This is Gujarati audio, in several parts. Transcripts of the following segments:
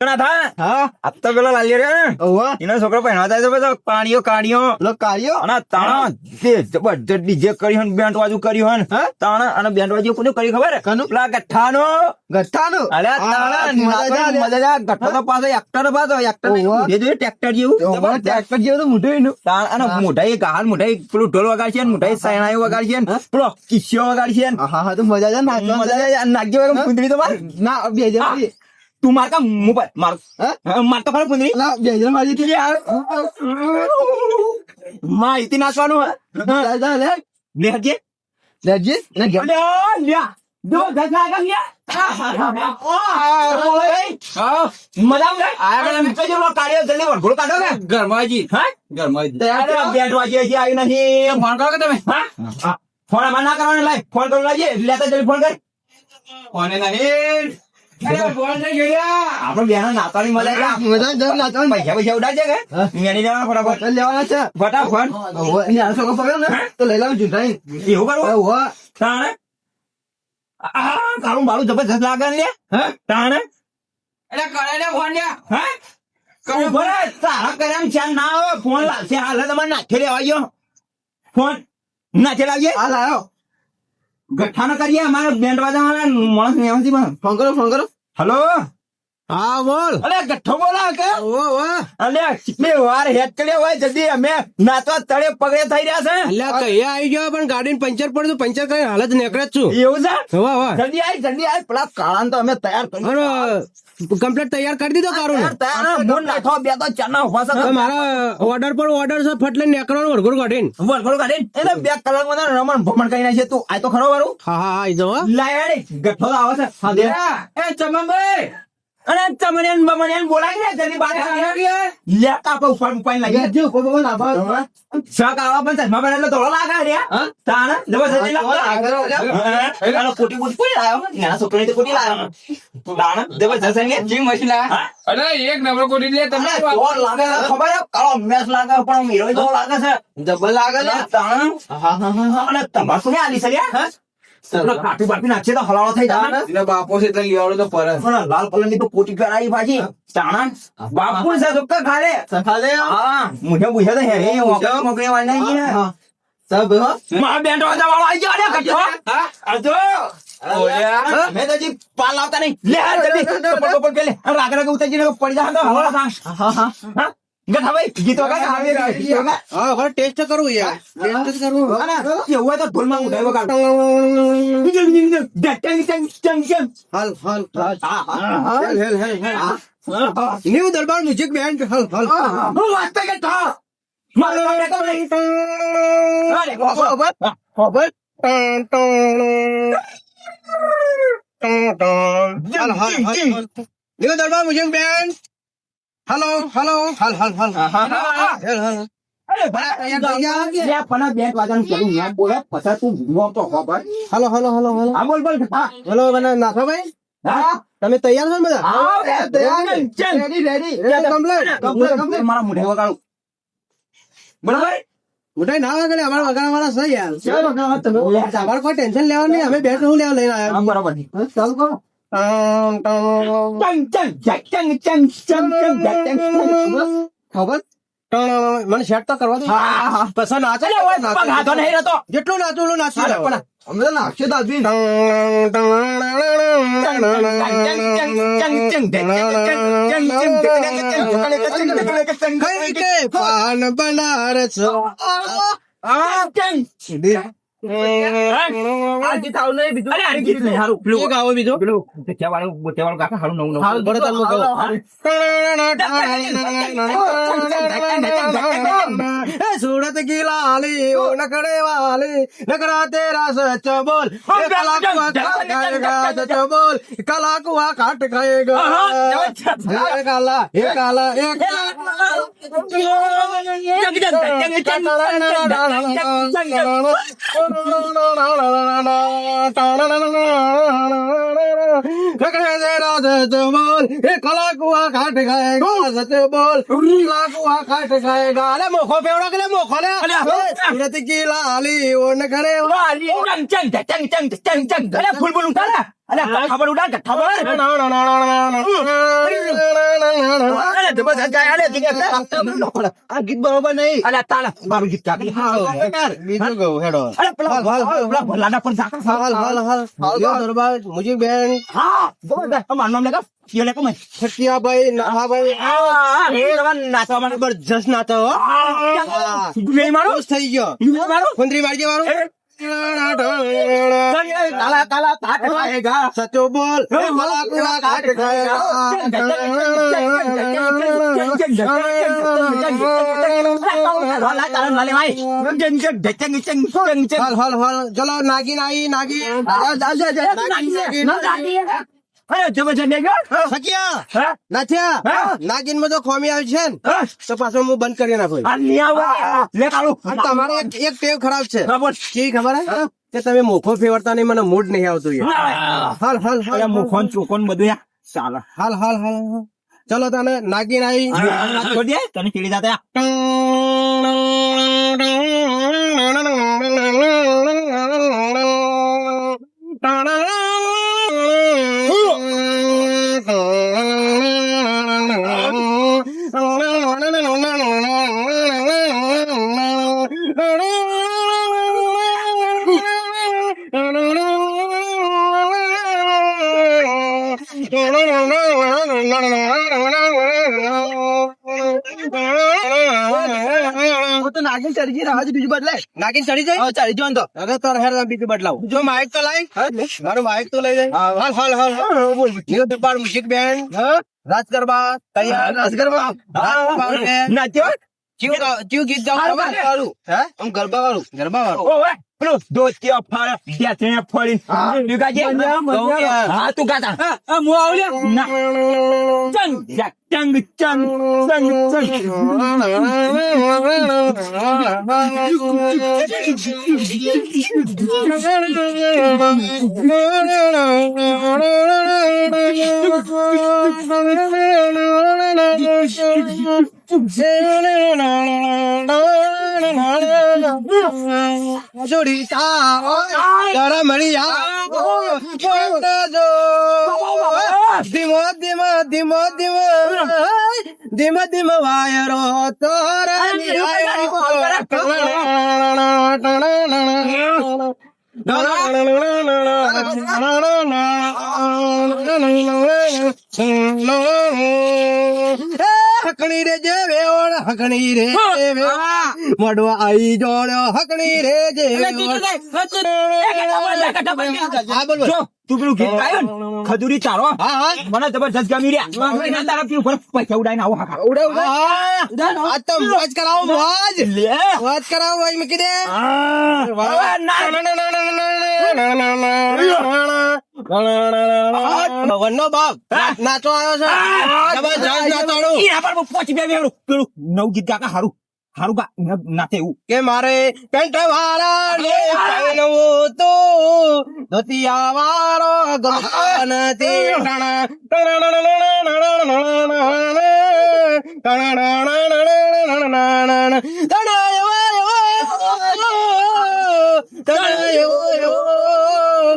કણા હા. આ તો પેલો લાલ્યો રે એનો છોકરો પહેરવા થાય છે બધો. પાણીઓ કાઢ્યો પેલો કાર્યો અને તાણા તે જબરજસ્ત ડીજે કર્યું ને બેન્ડ વાજુ કર્યું હન તાણા અને બેન્ડ વાજુ કોને કર્યું ખબર? હે? પેલા ગઠ્ઠાનો. ગઠ્ઠાનું? અરે તાણા મજા જ આવે. મજા જ આવે. ગઠ્ઠો તો પાછો એક્ટર પાછો એક્ટર જે જોયું ટ્રેક્ટર જેવું. ટ્રેક્ટર જેવું તો મોઢું એનું. તાણ અને મોઢાએ ગાલ મોઢાએ પેલું ઢોલ વગાડશે ને મોઢાએ સૈણાઈ વગાડશે ને પેલો કિસ્સો વગાડશે ને. હા હા તો મજા છે મજા. આ નાગ્યો કુંદરી તો ના બે. તું માર કા મોબાઈલ મારું માર તો ખરો ફોન ના બે જણ મારી હતી યાર. માહિતી નાખવાનું હે. લેજે લેજે ના ગયા લ્યા લ્યા દો ધકા કા લ્યા ઓ ઓય મદામ ગઈ આ મને તો જો કાઢ્યો જલ્દી વળગોળ કાઢો ને. ગરમાજી હા? ગરમાજી તૈયાર બેઠવા જે જે આવી નથી. ફોન કરો કે તમે? હા? ફોન અમાર ના કરવાનો લાઈ ફોન કરો લાજે. લેતા જલ્દી ફોન કર. ફોન નહીં. આપડે પૈસા પૈસા ઉડાડજે કે? લઈ લાવું જુઠાઈ એટલે કરે ને ફોન હે? કહું ભલે તારા કર્યા ના આવે. ફોન લાવશે. હાલ તમારે નાખી લેવા ગયો ફોન. નાખી લાગ્યો હાલ આવ્યો ગઠ્ઠાનો કરીએ? અમારે બેન્ડ વાજાવાના માણસ નેવાથી પણ. ફોન કરો ફોન કરો. હલો હા બોલ. અલે ગઠ્ઠો બોલા કે? ઓ અલે મે વાર હેડ કર્યો હોય જલ્દી અમે નાતવા તળે પગડે થઈ રહ્યા છે. અલે કહીએ આવી ગયો પણ ગાડી પંચર પડ્યું પંચર કરી હાલત નીકળે જ છું. એવું છે? હવા વાહ જલ્દી આય જલ્દી આય પેલા કાળાન તો અમે તૈયાર કરી કમ્પ્લીટ તૈયાર કરી દીધો કારું તૈયાર મોન નાખો બે તો ચના ઊભા છે. મારા ઓર્ડર પર ઓર્ડર છે ફટલે નીકળવાનું વરઘોડ કાઢીને. વરઘોડો કાઢીને. એને બે કલાકમાં રમણ ભમણ કરી નાખીએ તું આ તો ખરો વારું. હા હા આઈ જો હા. ગઠ્ઠો આવે છે. હા દે. એ ચમનભાઈ. અને તમને બમણિયાન બોલાય ને જલ્દી બાર લેતા ઉપર લાગી. જો કોઈ ના શાક આવા પણ ચશ્મા પહેરે એટલે ધોળો લાગે રે. હા? તાણ? જબરજસ્તી લાગે આગળ આગળ. કોટી કોટી કોઈ લાયો નાના છોકરાની તો કોટી લાયો તાણ? જબરજસ્ત છે જી મશીન લાયા અરે એક નંબર કોટી લે તમને લાગે? ખબર છે? કાળો મેસ લાગે પણ હીરો લાગે છે. ડબલ લાગે ને તાણ? હા હા હા હા. અને તમાકુ ને આલી સરિયા હા? કાપી બાપી નાખશે તો હલાળો થઈ જાય એના બાપો છે એટલે લેવાડો તો પર લાલ કલરની તો કોટી પહેરાવી પાછી. તાણા બાપુ છે સુક્કા ખાલે. સખા હા. મુझे પૂછે તો હે એ મોકરે મોકરે નહીં સબ હો. મારા વાળો આવી ગયો અરે કટો અજો મેં તો જી પાલ લાવતા નહીં. લે જલ્દી. કપડ કપડ પેલે. રાગ રાગ ઉતરી જઈને પડી જા તો હા હા. હા. ટેસ્ટ કરવું યાર. ટેસ્ટ કરવું એવું તો ભૂલમાં ઉડાવ્યો હાલ હાલ હાલ. હેલ હેલ ન્યુ દરબાર મ્યુઝિક બેન્ડ હાલ હાલ. હું વાત કે તો મારો રે કો અરે ખબર ખબર ટણ ટણ. હાલ હાલ new Darbar music band hello hello. હલ હલ હલ. હલ હલ. તમે તૈયાર છો બધા? ના વાગે વગાડવા વાળા છે યાર. અમારે કોઈ ટેન્શન લેવા નહીં અમે બેટ હું લેવા લઈને આવ્યા. બરાબર ખબર મને શેટ તો કરવા દે પછી નાચે હાથો નહીં રહેતો જેટલું નાચું એટલું નાચી રહ્યો અમે નાખશે દાદી પાન બનાર સુરત કી લાલી ઓ નકડે વાલી નકરા તેરા સચ બોલ કલાકુઆ કાટ ખાયેગા સચ બોલ કલાકુઆ કાટ ખાયેગા હે કાલા હે કાલા હે કાલા બોલ એ કલાકુઆ કાટ ગાયેગા સતે બોલ કલાકુઆ કાટ ગાયેગા અલે મોખો પેવડો કે મોખો લે અલે કી લાલી ઓન કરે લાલી ચંગ ચંગ ચંગ ચંગ ચંગ ચંગ ફૂલ બોલું તારા અને બેન હા જોરદાર અમાર નામ લગા ફિયલે કમે નાતો મને જસ થઈ ગયો ગુલે મારો મારી ગયો મારો કાલા તાક ખાએગા સચો બોલ કલા કુવા કાટ હાલ હાલ હાલ ચલો નાગીન આવી નાગીન સકિયા નાથ્યા! નાગીનમાં તો ખોમી આવી છે તો પાછો હું બંધ કરી નાખું અને એક એક ટેવ ખરાબ છે. કેવી ખબર કે તમે મોખો ફેવરતા નહીં મને મૂડ નહીં આવતું હાલ હાલ હાલ. મોખો ચોકોન બધું ચાલ. હાલ હાલ હાલ. ચલો તને નાગીન આવી. તને ચીડી જાતે નાગિન ચડી ગઈ રાહ બીજું બદલાય. નાગીન ચડી જાય? ચડી જો તો. અરે તાર હેર બીજું બદલાવ. જો માઇક તો લાઈ મારું માઇક તો લઈ જાય. હાલ હાલ હાલ હાલ. બોલ new Darbar music band Raj Garba તૈયાર. રાજ ગરબા. નાચ્યો? ચિયું ગા- ચિયું ગીત ગાવ. હારું ખબર? વાળું. હે? આમ ગરબા વાળું ગરબા વાળું ઓવે પેલું દોસ્તીઓ ફળ બેઠે ફળી તું ગાજે. હા તું ગાતા. હું. આવલ્યો ના. ચંગ ચંગ ચંગ ચંગ ચંગ જોડી તારા મળી આવો જો ધીમો ધીમો ધીમો વાયરો હકણી રે જે વેવણ હકણી રે મોડવા આઈ જોડ્યો હકણી રે જે આ બોલ તું પેલું ગીત ગાયો ખજૂરી ચારો મને જબરજસ્ત ગમી રહ્યા એના તરફથી ઉપર પૈસા ઉડાઈને આવો હાકા ઉડે ઉડે આ તો મોજ કરાવો મોજ લે મોજ કરાવો ભાઈ મૂકી દે ભગવાનનો બાપ નાચો આવ્યો છે જબરજસ્ત નાચવાનું ઈ આપણ પોચ બે બે પેલું નવ ગીત ગાકા હારું હારું ગા નાતે એવું કે મારે પેન્ટ વાળા ને પહેરવું તું ધોતિયા વાળો ટણા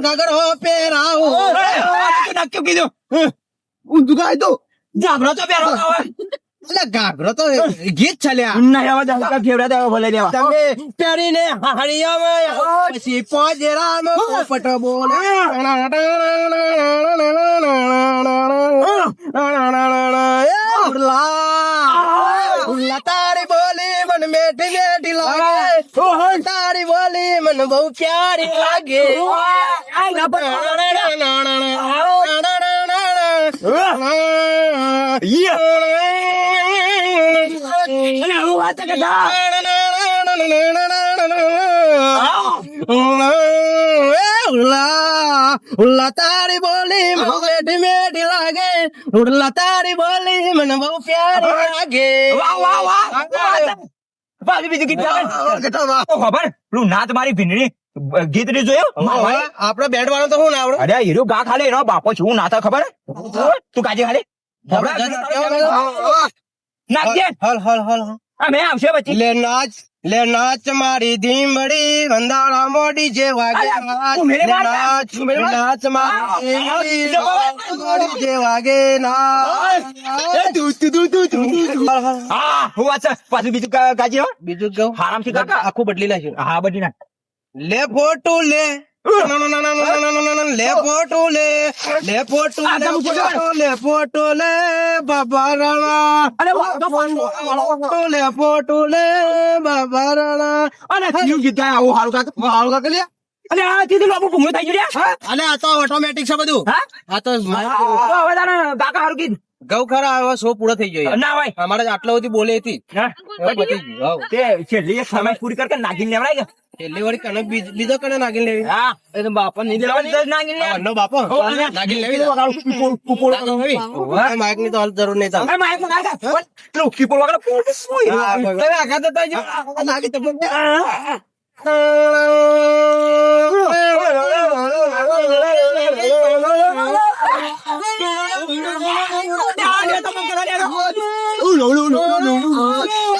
ગગડો પહેરાવું નક્કી કીધું ઊંધું ગાય તો જાબરા તો પહેરો એટલે ગાભરો તો ગીત ચાલ્યા ના આવા જાબરા ફેવરા દેવા ભલે દેવા તમે પહેરીને હાડીયામાં પછી પોજરામાં પોપટ બોલે ઉડલા તારી બોલી મન મેઠી મેઠી લાગે તારી બોલી મન બહુ પ્યારી લાગે ઉલ્લા ઉલ્લા તારી બોલી મેઠી મેઠી લાગે. ઉલ્લા તારી બોલી મને બહુ પ્યારી લાગે. વાહ વાહ વાહ. પાછી બીજું ગીત ગાવે ઓ ખબર? પેલું નાત મારી ભીંડણી ગીતની જોયું? આપડે બેડ વાળો તો હું ના આવડે? અરે હીરો ગા ખાલે એનો બાપો છું. નાતા ખબર? તું કાજે ખાલે? હલ હલ હલ હલ અમે આવશે પછી લે નાચ લે નાચ મારી ધીમડી વંદાળા મોડી જે વાગે નાચ તું મેરે લે વાત નાચ તું મેરે વાત. નાચ મારી આ, આ, ધીમડી જવાબ. મોડી જે વાગે નાચ એ તું તું હા હું વાત પાછું બીજું ગાજી બીજું આરામથી કાકા આખું બદલી નાખ્યું હા બધી ના લે ફોટો લે લે ફોટો લે લે ફોટો આ લે તમે ફોટો ફોટો લે ફોટો બાબા રાણા. અરે વાહ, લે ફોટો બાબા રાણા. અને થયું ગાય આવું હારું કાકા હાલ કાકા લે અરે આ કીધું બાબુ ભૂંગળો થઈ ગયો રે. અલે આ તો ઓટોમેટિક છે બધું. હા? આ તો તો કાકા હારું કીધું. ગૌ ખરા હવે શો પૂરો થઈ ગયો. ના ભાઈ. અમારે આટલા બધી બોલે હતી. તે છેલ્લી એક સમય પૂરી કરકે નાગીને લેવડાય છેલ્લી વળી કને બીજો કને નાગીને લેવી? હા. એ તો બાપા નહીં દેવાની તો નાગીને લે અન્નો બાપો. નાગીને લેવી કીપોળ વગાડો, કીપોળ, કીપોળ વગાડો. માઇકની તો હાલ જરૂર નહીં તાર અરે માયકમાં નાખા. પેલું કીપોળ વગાડો, પોળ, પોળ. તમે આઘાત હતા જો. નાગી તો બોલ. no, no, no, no.